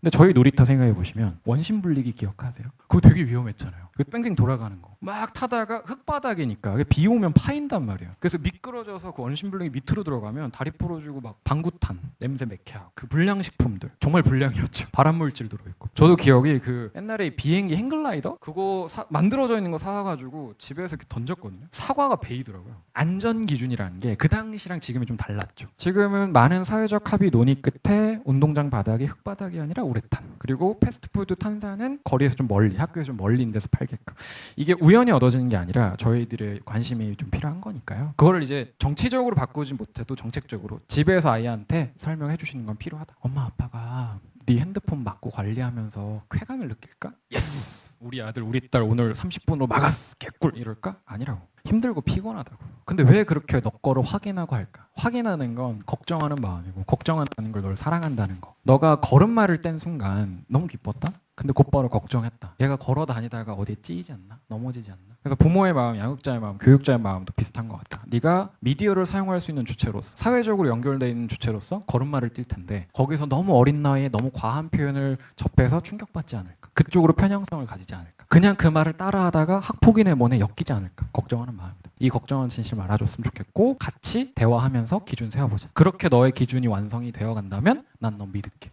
근데 저희 놀이터 생각해 보시면 원심 불리기 기억하세요? 그거 되게 위험했잖아요. 그 뺑뺑 돌아가는 거. 막 타다가 흙바닥이니까 비 오면 파인단 말이에요. 그래서 미끄러져서 그 원심 불리기 밑으로 들어가면 다리 부러지고 막 방구탄, 냄새 맥혀. 그 불량식품들 정말 불량이었죠. 발암물질 들어있고. 저도 기억이 그 옛날에 비행기 행글라이더 그거 사- 만들어져 있는 거 사와가지고 집에서 이렇게 던졌거든요. 사과가 베이더라고요. 안전 기준이라는 게 그 당시랑 지금이 좀 달랐죠. 지금은 많은 사회적 합의 논의 끝에 운동장 바닥이 흙바닥이 아니라 우레탄 그리고 패스트푸드 탄산은 거리에서 좀 멀리 학교에서 좀 멀리 있는 데서 팔게끔 이게 우연히 얻어지는 게 아니라 저희들의 관심이 좀 필요한 거니까요. 그거를 이제 정치적으로 바꾸진 못해도 정책적으로 집에서 아이한테 설명해 주시는 건 필요하다. 엄마 아빠가 네 핸드폰 맞고 관리하면서 쾌감을 느낄까? 우리 아들 우리 딸 오늘 30분으로 막았어 개꿀 이럴까? 아니라고. 힘들고 피곤하다고. 근데 왜 그렇게 너 거를 확인하고 할까? 확인하는 건 걱정하는 마음이고 걱정한다는 걸 널 사랑한다는 거. 너가 걸음마를 뗀 순간 너무 기뻤다? 근데 곧바로 걱정했다. 얘가 걸어 다니다가 어디에 찌이지 않나? 넘어지지 않나? 그래서 부모의 마음, 양육자의 마음, 교육자의 마음도 비슷한 것 같다. 네가 미디어를 사용할 수 있는 주체로서 사회적으로 연결돼 있는 주체로서 걸음마를 뛸 텐데 거기서 너무 어린 나이에 너무 과한 표현을 접해서 충격받지 않을까? 그쪽으로 편향성을 가지지 않을까? 그냥 그 말을 따라하다가 학폭인의 mon에 엮이지 않을까? 걱정하는 마음이다. 이 걱정은 진심 알아줬으면 좋겠고 같이 대화하면서 기준 세워보자. 그렇게 너의 기준이 완성이 되어 간다면 난 넌 믿을게.